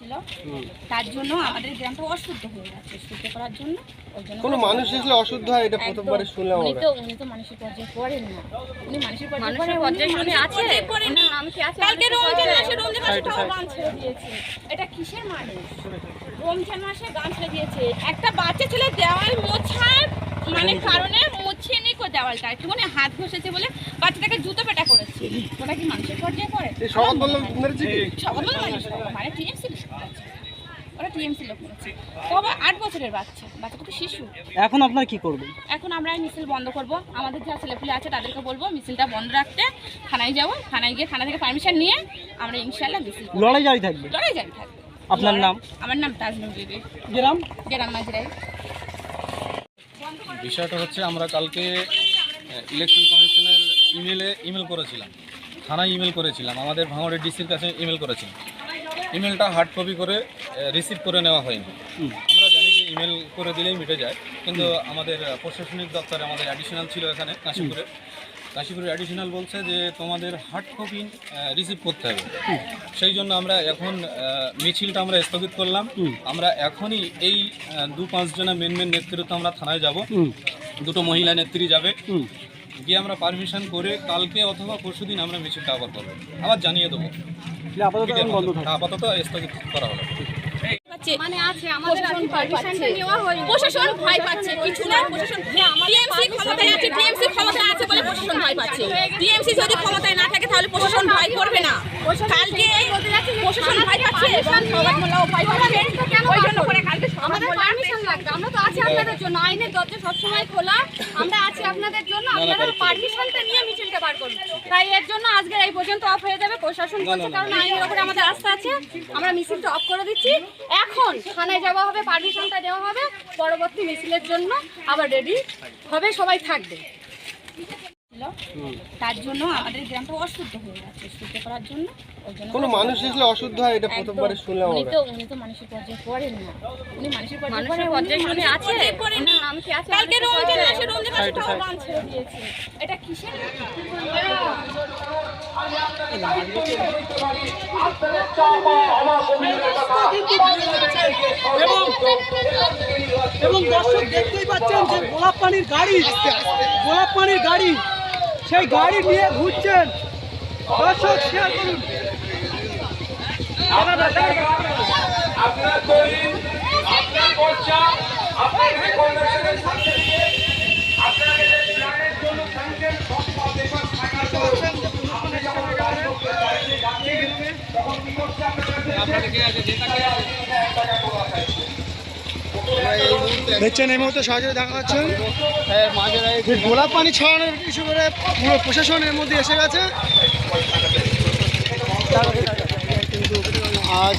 ছিল। তার জন্য আমাদের গ্রামটা অশুদ্ধ হয়ে যাচ্ছে শুদ্ধ করার জন্য। ওই জন্য কোনো মানুষ এসলে অশুদ্ধ হয় এটা প্রথমবারে শুনলাম উনি তো উনি তো মানুষের পর্যায়ে পড়েন না। উনি মানুষের পর্যায়ে পর্যায়ে শুনে আছে। পর্যায়ে নাম কি আছে? কালকে রমজান মাসে রমজান মাসে তাও গান ছেড়ে দিয়েছে। এটা কিসের মানুষ? রমজান মাসে গান ছেড়ে দিয়েছে। একটা বাচ্চা ছেলে দেওয়াল মোছার মানে কারণে মুছিয়ে নি কো দেওয়ালটা। একটুখানি হাত ঘষেছে বলে বাচ্চাটাকে জুতো ওটা কি মানুষের পর্যায়ে পড়ে? মানে টিএমসি লোক ওরা টিএমসি লোক করেছে তবে আট বছরের বাচ্চা। বাচ্চাটা তো শিশু। এখন আপনারা কি করবেন? এখন আমরা মিছিল বন্ধ করব। আমাদের যা ছেলেপুলে আছে তাদেরকে বলব মিছিলটা বন্ধ রাখতে থানায় যাব। থানায় গিয়ে থানা থেকে পারমিশন নিয়ে আমরা ইনশাল্লাহ মিছিল লড়াই জারি থাকবে? লড়াই জারি থাকবে। আপনার নাম? আমার নাম তাজনুর বিবি গ্রাম? গ্রাম মাজরাই বিষয়টা হচ্ছে আমরা কালকে ইলেকশন কমিশনের ইমেলে ইমেল করেছিলাম। থানায় ইমেল করেছিলাম। আমাদের ভাঙড়ের ডিসির কাছে ইমেল করেছিলাম। ইমেলটা হার্ড কপি করে রিসিভ করে নেওয়া হয়নি। আমরা জানি যে ইমেল করে দিলেই মিটে যায় কিন্তু আমাদের প্রশাসনিক দপ্তরে আমাদের অ্যাডিশনাল ছিল এখানে কাশীপুরে। কাশীপুরের অ্যাডিশনাল বলছে যে তোমাদের হার্ড কপি রিসিভ করতে হবে। সেই জন্য আমরা এখন মিছিলটা আমরা স্থগিত করলাম। আমরা এখনই এই দু পাঁচজনা মেন মেন নেতৃত্ব আমরা থানায় যাব। দুটো মহিলা নেত্রী যাবে। গিয়ে আমরা পারমিশন করে কালকে অথবা পরশুদিন আমরা মিছিলটা আবার করব। আবার জানিয়ে দেবো। আপাতত এখন বন্ধ থাকবে আপাতত স্থগিত করা হলো। মানে আছে আমাদের প্রশাসন এখন ভয় পারমিশনটা নেওয়া হয়নি। প্রশাসন ভয় পাচ্ছে কিছু না প্রশাসন টিএমসি ক্ষমতায় আছে টিএমসি ক্ষমতায় আছে বলে প্রশাসন ভয় পাচ্ছে। টিএমসি যদি ক্ষমতায় না থাকে তাহলে প্রশাসন ভয় করবে না। কালকে প্রশাসন ভয় পাচ্ছে। এবং সবাই মোল্লাও ভয় পাচ্ছে। ওই জন্য করে কালকে আমাদের পারমিশন লাগবে। আমরা তো আছি আপনাদের জন্য। আইনের দরজা সবসময় খোলা। আমরা আপনারা পারমিশনটা নিয়ে মিছিলটা বার করুন। তাই এর জন্য আজকে এই পর্যন্ত অফ হয়ে যাবে প্রশাসন বলছে কারণ আইনের ওপরে আমাদের আস্থা আছে। আমরা মিছিলটা অফ করে দিচ্ছি। এখন থানায় যাওয়া হবে পারমিশনটা দেওয়া হবে। পরবর্তী মিছিলের জন্য আবার রেডি হবে সবাই থাকবে। তার জন্য আমাদের গ্রামটা অশুদ্ধ হয়ে যাচ্ছে শুদ্ধ করার জন্য। ওই জন্য কোনো মানুষ এসলে অশুদ্ধ হয় এটা প্রথমবারে শুনলাম উনি তো উনি তো মানুষের পর্যায়ে পড়েন না। উনি মানুষের পর্যায়ে মানুষের পড়েন, উনি পর্যায়ে শুনে আছে পর্যায়ে না। নাম কি আছে? কালকে মানুষের রমজান পর্যায়ে? মাসে রমজান তাও গান ছেড়ে দিয়েছে। এটা কিসের? এবং এবং দর্শক দেখতেই পাচ্ছেন যে গোলাপ পানির গাড়ি গোলাপ পানির গাড়ি। সেই গাড়ি নিয়ে ঘুরছেন। দর্শক শেয়ার করুন। আপনার দলিল আপনার পর্চা আপনার রেকমেন্ডেশনের সাথে নিয়ে আপনাকে যে প্ল্যানের জন্য স্যাংশন সব পেপার থাকার আপনি যখন কাজ করতে পারেননি ডাকিয়ে তখন কি করছে আপনার দেখছেন এই মুহূর্তে সরাসরি দেখা যাচ্ছে। যে গোলাপ পানি ছড়ানোর কিছু করে পুরো প্রশাসন এর মধ্যে এসে গেছে। আজ